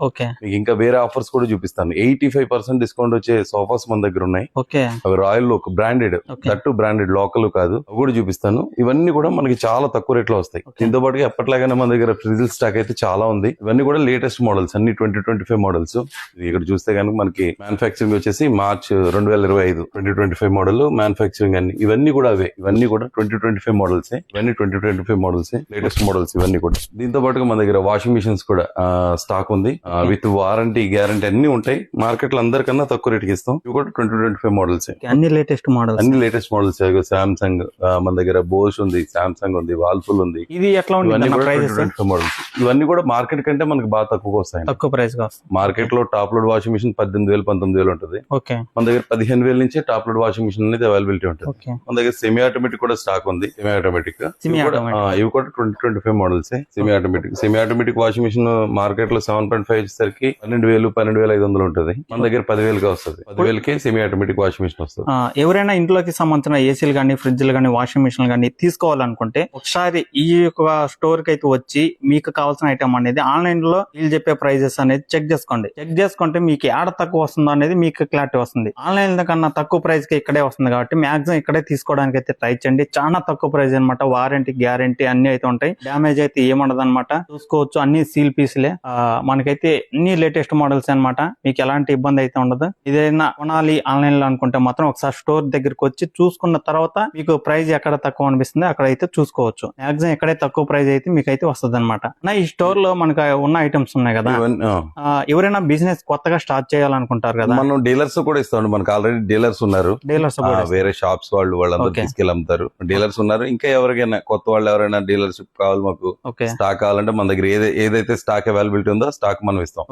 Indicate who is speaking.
Speaker 1: Okay.
Speaker 2: మీకు ఇంకా వేరే ఆఫర్స్ కూడా చూపిస్తాను. ఎయిటీ ఫైవ్ పర్సెంట్ డిస్కౌంట్ వచ్చే సోఫాస్ మన దగ్గర ఉన్నాయి.
Speaker 1: ఓకే.
Speaker 2: అవి royal look branded. That branded local కాదు. అవి కూడా చూపిస్తాను. ఇవన్నీ కూడా మనకి చాలా తక్కువ రేట్లో వస్తాయి. దీంతో పాటుగా ఎప్పటిలాగానే మన దగ్గర ఫ్రిజిల్ స్టాక్ అయితే చాలా ఉంది. ఇవన్నీ కూడా లేటెస్ట్ మోడల్స్ అన్ని ట్వంటీ ట్వంటీ ఫైవ్ మోడల్స్. ఇక్కడ చూస్తే కనుక మనకి మ్యానుఫాక్చరింగ్ వచ్చేసి మార్చ్ రెండు వేల ఇరవై ఐదు twenty twenty five model manufacturing అన్ని. ఇవన్నీ కూడా అవే. ఇవన్నీ కూడా ట్వంటీ ట్వంటీ ఫైవ్ మోడల్స్. ఇవన్నీ twenty twenty five models. Latest models ఇవన్నీ కూడా. దీంతో పాటుగా మన దగ్గర వాషింగ్ మిషన్స్ కూడా స్టాక్ ఉంది. విత్ వారంటీ గ్యారంటీ అన్ని ఉంటాయి. మార్కెట్లో అందరికన్నా తక్కువ రేట్కి ఇస్తాం. ఇవి కూడా ట్వంటీ ట్వంటీ ఫైవ్ మోడల్స్.
Speaker 1: అన్ని లేటెస్ట్ మోడల్స్
Speaker 2: అన్ని లేటెస్ట్ మోడల్స్ సామ్సంగ్ మన దగ్గర బోష్ ఉంది సామ్సంగ్ ఉంది వాల్ఫుల్ ఉంది.
Speaker 1: ఇది ఎట్లా
Speaker 2: ఇవన్నీ
Speaker 1: ఉంటుంది
Speaker 2: కూడా
Speaker 1: ప్రైజెస్
Speaker 2: 2025 మోడల్స్ ఇవన్నీ కూడా మార్కెట్ కంటే మనకి బాగా తక్కువగా వస్తాయి
Speaker 1: తక్కువ ప్రైస్
Speaker 2: మార్కెట్లో టాప్ లోడ్ వాషింగ్ మిషన్ పద్దెనిమిది వేలు పంతొమ్మిది వేలు ఉంటుంది.
Speaker 1: ఓకే.
Speaker 2: మన దగ్గర పదిహేను వేల నుంచి టాప్ లోడ్ వాషింగ్ మిషన్ అనేది అవైలబిలిటీ ఉంటుంది. మన దగ్గర సెమీ ఆటోమేటిక్ కూడా స్టాక్ ఉంది. Semi automatic. ఇవి కూడా twenty twenty five models semi automatic semi automatic washing machine మార్కెట్లో సెవెన్ పాయింట్ ఫైవ్ వచ్చేసరికి పన్నెండు వేలు పన్నెండు వేల ఐదు వందలు ఉంటుంది. మన దగ్గర పదివేలుగా వస్తుంది. పదివేలకి సెమీ ఆటోమేటిక్ వాషింగ్ మిషన్ వస్తుంది
Speaker 1: ఎవరైనా ఇంట్లోకి సంబంధించిన ఏసీలు కానీ ఫ్రిడ్జ్లు కానీ వాషింగ్ మిషన్లు కానీ తీసుకోవాలనుకుంటే ఒకసారి ఈ యొక్క స్టోర్కి అయితే వచ్చి మీకు కావాల్సిన ఐటమ్ అనేది ఆన్లైన్లో వీళ్ళు చెప్పే ప్రైజెస్ అనేది చెక్ చేసుకోండి. చెక్ చేసుకుంటే మీకు ఏడ తక్కువ వస్తుందో అనేది మీకు క్లారిటీ వస్తుంది. ఆన్లైన్ కన్నా తక్కువ ప్రైస్కి ఇక్కడే వస్తుంది కాబట్టి మాక్సిమం ఇక్కడే తీసుకోవడానికి అయితే ట్రై చేయండి. చాలా తక్కువ ప్రైస్ అన్నమాట. వారంటీ గ్యారంటీ అన్ని అయితే ఉంటాయి. డ్యామేజ్ అయితే ఏముండదు అనమాట చూసుకోవచ్చు. అన్ని సీల్ పీసులే ఆ, మనకైతే అన్ని లేటెస్ట్ మోడల్స్ అన్నమాట. మీకు ఎలాంటి ఇబ్బంది అయితే ఉండదు. ఇదైనా కొనాలి ఆన్లైన్లో అనుకుంటే మాత్రం ఒకసారి స్టోర్ దగ్గరికి వచ్చి చూసుకున్న తర్వాత మీకు ప్రైస్ ఎక్కడ తక్కువ అనిపిస్తుంది అక్కడ అయితే చూసుకోవచ్చు. మాక్సిమం ఎక్కడే తక్కువ ప్రైస్ అయితే మీకు అయితే వస్తుంది అనమాట ఈ స్టోర్లో మనకు ఉన్న ఐటమ్స్ ఉన్నాయి కదా. ఎవరైనా బిజినెస్ కొత్తగా స్టార్ట్ చేయాలనుకుంటారు కదా.
Speaker 2: మనం డీలర్స్ కూడా ఇస్తాం మనకు ఆల్రెడీ డీలర్స్ ఉన్నారు.
Speaker 1: డీలర్స్
Speaker 2: వేరే షాప్స్ వాళ్ళు వాళ్ళందరూ
Speaker 1: Okay.
Speaker 2: తీసుకెళ్ళి అమ్ముతారు డీలర్స్ ఉన్నారు. ఇంకా ఎవరికైనా కొత్త వాళ్ళు ఎవరైనా డీలర్షిప్ కావాలి మాకు
Speaker 1: ఓకే
Speaker 2: స్టాక్ కావాలంటే మన దగ్గర ఏదై- ఏదైతే స్టాక్ అవైలబిలిటీ ఉందో స్టాక్ మనం ఇస్తాం